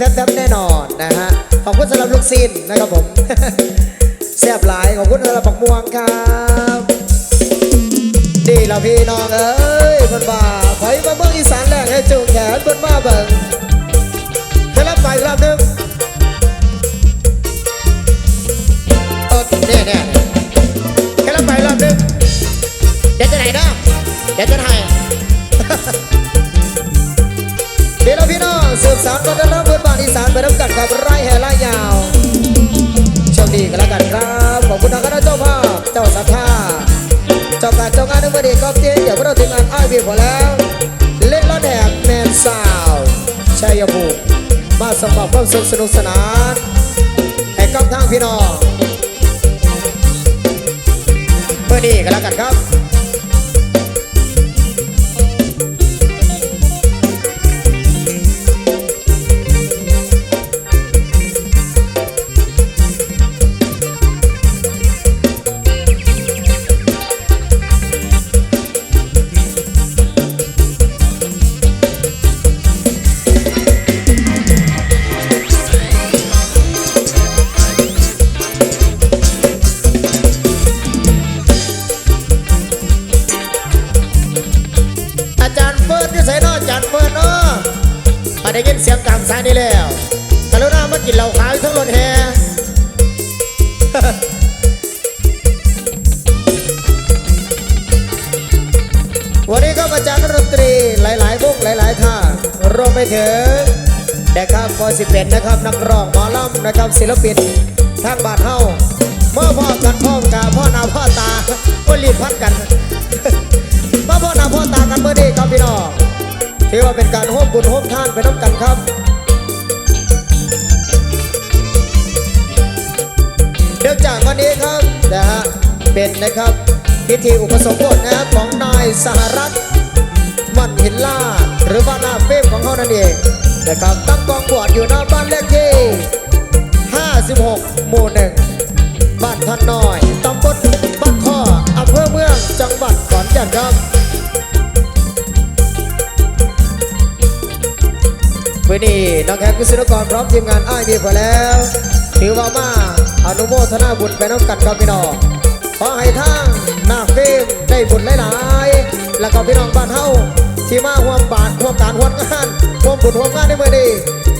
แทบๆแน่นอนนะฮะ ขอบคุณสำหรับลูกซินนะครับผมแซ่บหลายขอบคุณสำหรับปักม่วงครับดีเราพี่น้องเอ้ยเพิ่นว่าถอยมาเมืองอีสานแรกให้จูงแขนเพิ่าเบิ่งเคล็ดลับไปรอบหนึ่งโอเคเนี่ยเนี่ยเคล็ดลับไปรอบหนึ่งเดี๋ยวจะไหนเนาะเดี๋ยวจะถ่ายเดี๋ยวเราพี่น้องสืบสานวัฒนธรรมพื้นบ้าน อีสานไปน้ำกันกับไร่แห่ไร่ยาวโชคดีกันแล้วกันครับ ขอบคุณทางคณะเจ้าภาพเจ้าสัทธาเจ้าการเจ้างานในวันนี้ก็เตี้ยเดี๋ยวพวกเราทีมงานอ้ายเบีพอแล้ว เล่นล้อแดกแมนสาวชัยภูมิมาสมบัติความสุขสนุกสนานให้กับทางพี่น้องเมื่อนี้กันแล้วกันครับ เหล้าขาวทั้งรถแฮวันนี้ก็อาจารย์ดนตรีหลายๆวงหลายๆท่ารวมไปถึงนะครับพอสิเป็นนะครับ นักร้องหมอลำนะครับศิลปินทางบ้านเฮาเมื่อพ่อกันพ่อกาพ่อหนาพ่อตาก็รีบพัดกันมาพ่อหนาพ่อตากันเมื่อนี้ครับพี่น้องถือว่าเป็นการร่วมบุญร่วมทานไปน้ำกันครับ เป็นนะครับพิธีอุปสมบทนะครับของนายสหรัฐมันหินลาหรือว่าลาเฟมของเขานั่นเองนะครับตั้งกองบวชอยู่หน้าบ้านเลขที่ 56 หมู่หนึ่งบ้านท่านน้อยตำบลบ้านข้ออำเภอเมืองจังหวัดขอนแก่นครับวันนี้น้องแคทกุศลกรพร้อมทีมงานอ้ายมีพอแล้ว ถือว่ามาอนุโมทนาบุญไปน้ำกันครับพี่น้อง ขอให้ทางหน้าเฟมได้บุญหลายๆ แล้วก็พี่น้องบ้านเฮาที่มาห่วมบาทห่วมการห่วมงานห่วมบุญห่วมงานในเมื่อนี้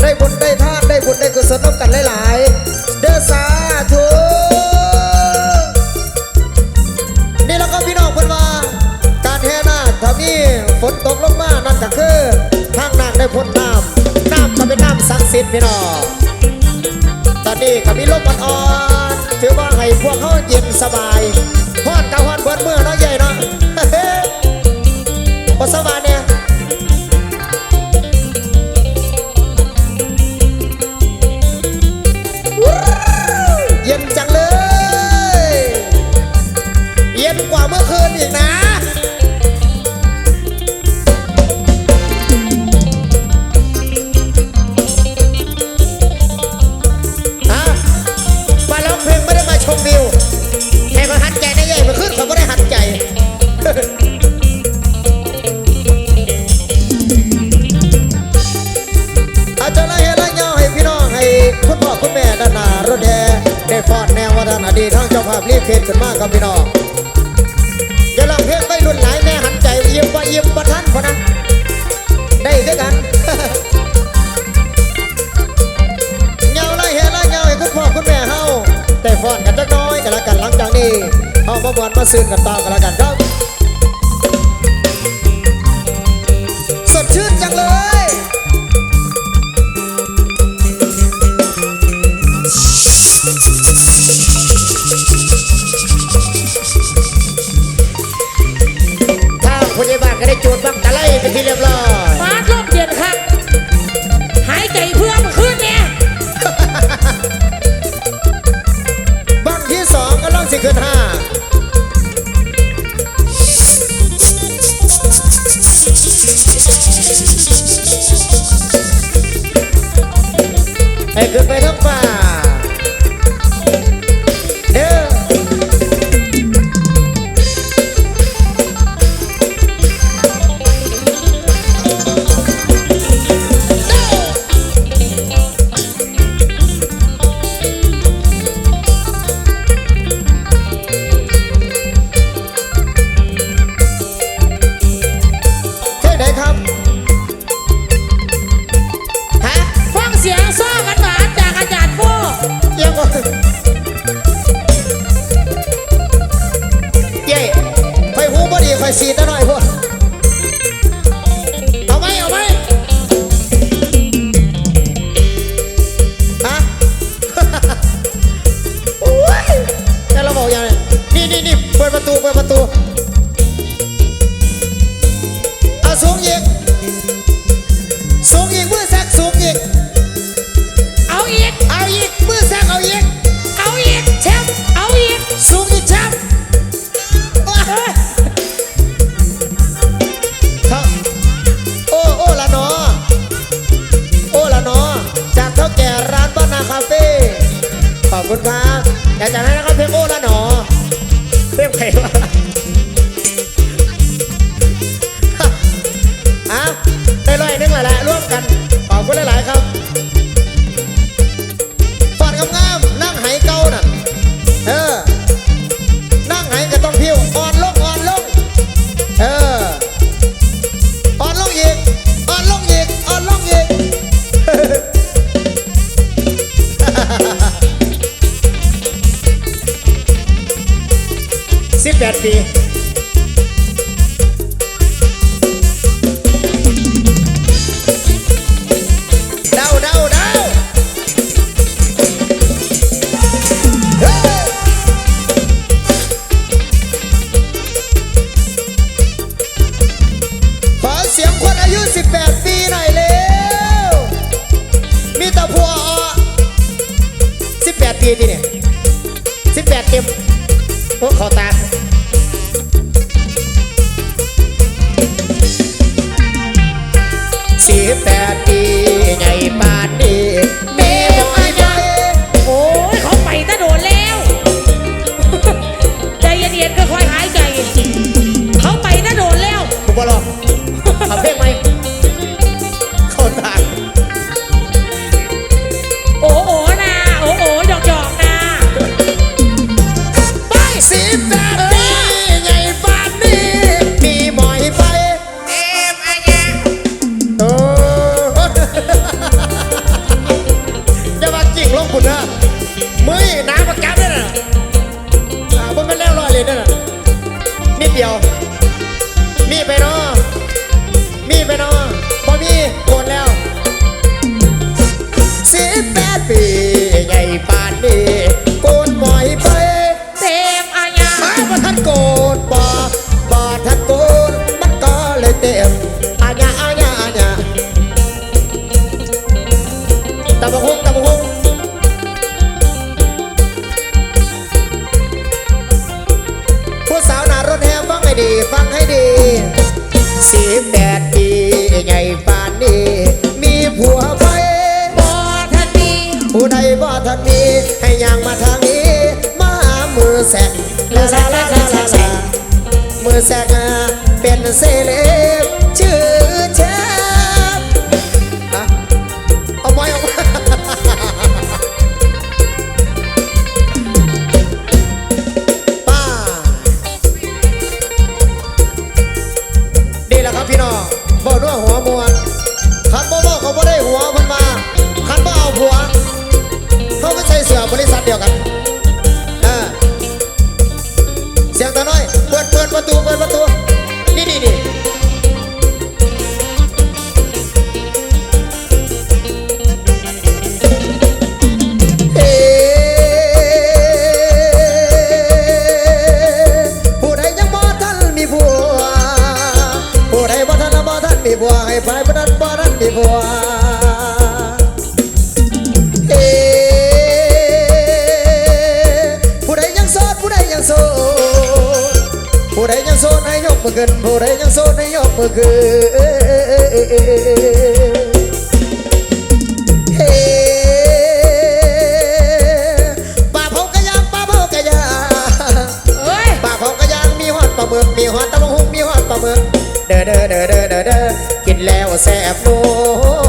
ได้บุญได้ทานได้บุญได้กุศลน้ำกันหลายๆ เด้อสาธุนี่แล้วก็พี่น้องเพิ่นว่าการแห่นาคถ้ามีฝนตกลงมานั่นก็คือทางนาคได้พ้นน้ำน้ำก็เป็นน้ำศักดิ์สิทธิ์พี่น้องตอนนี้ก็มีลมอ่อน ถือว่าให้พวกเขาเย็นสบายฮอดกับ ได้ฟอดแนววัฒนอดีตทั้งเจ้าภาพรีบเพลขึ้นมากครับพี่น้องอย่าลองเพลงไปรุ่นหลายแม่หันใจเยี่ยมว่าเยี่ยมประทันพอนะได้ด้วยกันเงาไล่เฮไล่เงาให้คุณพ่อคุณแม่เฮาแต่ฟอนกันจักน้อยกันละกันหลังจากนี้เฮามาบวนมาซื้อกันต่อกันละกันครับ Chegando aí na. ควายหายใจ mi Perón. บแปดปีใหญ่านี้ มีผัวไว้บ่ทันมีผู้ใดบ่ทันมี ให้ยางมาทางนี้ มาหามือแสกมือแสกมือแสกเป็นเซเลบ เดียวกันเสียงตาน้อย เปิดเปิดประตู เปิดประตู มือขึ้นผู้ใดยังโซนให้ยกมือกดนเฮ้ป่าเผากะยางป่าเผากะยางป่าเผากะยางมีหอดป่าเมึกมีหอดตะลุงมีหอดป่าเมึกเด้อเด้อเด้อเด้อเด้อกินแล้วแซ่บนัว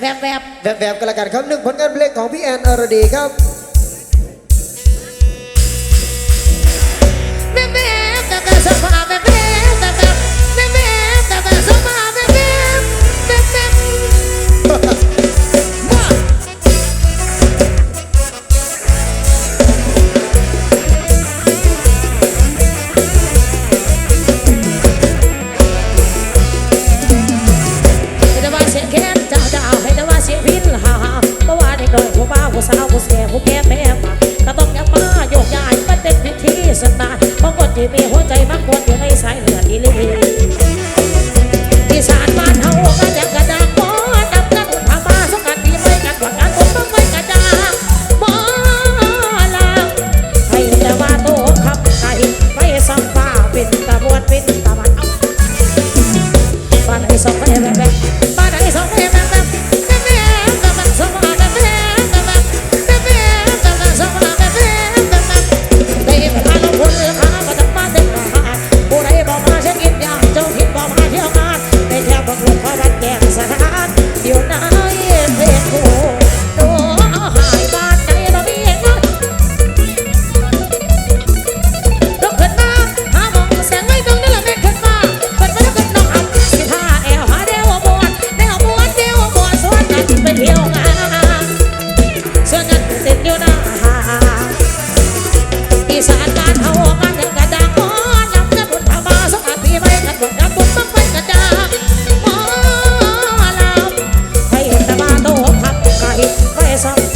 แวบๆ แบบแบบกันละกันครับหนึ่งผลงานเพลงของพี่แอนอรดีครับ cabeza.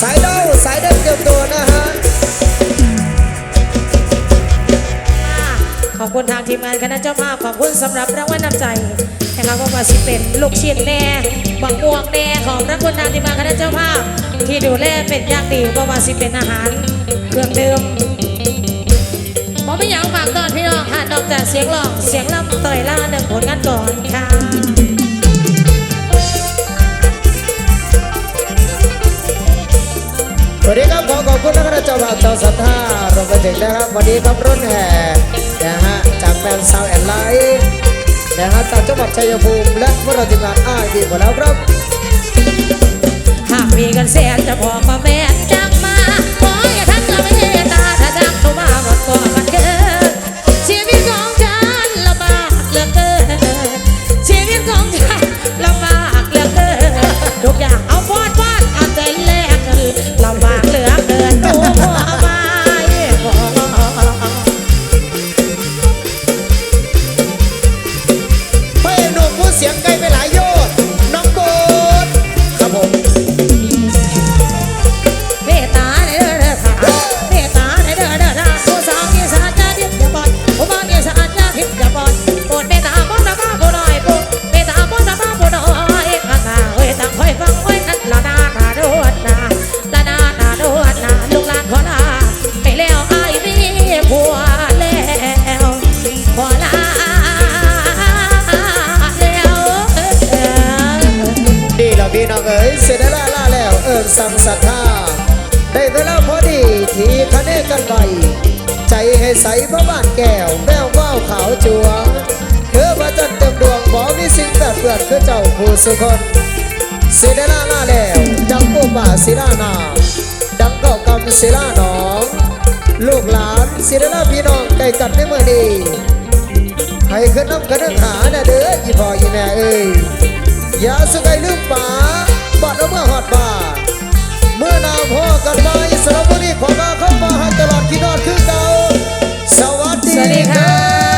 สายเด้าสายเด้าเตรียมตัวนะฮะ ขอบคุณทางทีมงานคณะเจ้าภาพขอบคุณสำหรับรางวัลน้ำใจนะคะว่าว่าสิเป็นลูกเชิ้นแน่บักม่วงแน่ของพระคุณทางทีมงานคณะเจ้าภาพ ที่ดูแลเป็นอย่างดีว่าว่าสิเป็นอาหารเครื่องดื่มผมไม่อยากฝากตอนพี่น้องค่ะนอกจากเสียงร้องเสียงล่ำต่อยล่าเนึ่งผลงาน ต่อสัตห้ารวมไปถึงนะครับวันนี้ครับรถแห่นะฮะจากแบนด์ซาวแอนไลท์นะฮะจากจังหวัดชัยภูมิและพวกเราทีมงานอ้ายดีหมดแล้วครับหากมีกันแสนจะพอก็แม่จังมาขออย่าทักเราไม่เมตตาถ้าจักเข้ามาหมดตัวมันเกินชีวิตของฉันลำบากเหลือเกิน สุขคนสีดนานาแล้วดังกูป่าสีดานา ดังเก่ากำสิลาหนองลูกหลานสีดนาพี่น้องใกล้กันได้เมื่อดีให้ขึ้นน้ำขึ้นหาน่ะเด้ออีพ่ออีแม่เอ้ยอย่าสุขไอลืมป่าบอดเเมื่อหอดบ่าเมื่อนาพ่อกันไปสรบุรีขอมาเข้ามาหาตลอดที่นอดคือเก่าสวัสดีค่ะ